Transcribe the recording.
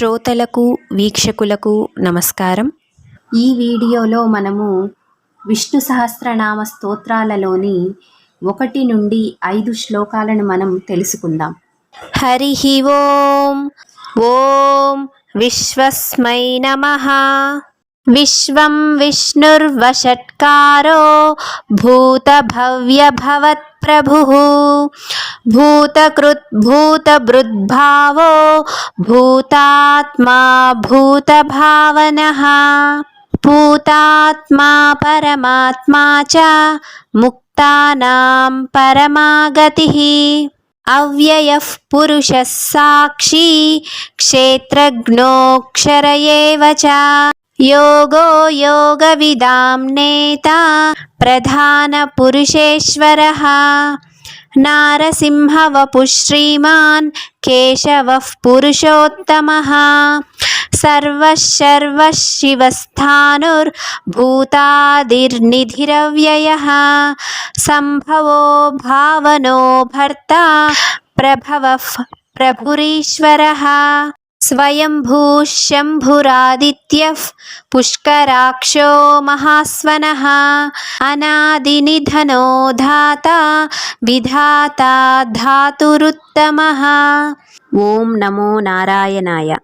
శ్రోతలకు వీక్షకులకు నమస్కారం. ఈ వీడియోలో మనము విష్ణు సహస్రనామ స్తోత్రాలలోని ఒకటి నుండి ఐదు శ్లోకాలను మనం తెలుసుకుందాం. హరి ఓం ఓం విశ్వస్మై నమ. విశ్వం విష్ణుర్వషట్కారో భూతభవ్యభవత్ప్రభుः भूतकृद्भूतभृद्भावो भूतात्मा भूतभावनः भूतात्मा परमात्मा च मुक्तानां परमागतिः अव्ययः पुरुषः साक्षी क्षेत्रज्ञोऽक्षर एव च योगो योगविदां नेता प्रधानपुरुषेश्वरः नारसिंहवपुः श्रीमान् केशवः पुरुषोत्तमः सर्वः सर्वः शिवस्थानुर्भूतादिर्निधिरव्ययः सम्भवो भावनो भर्ता प्रभवः प्रभुरीश्वरः स्वयंभूः शम्भुरादित्यः पुष्कराक्षो महास्वनः अनादिनिधनो धाता विधाता धातुरुत्तमः ॐ नमो नारायणाय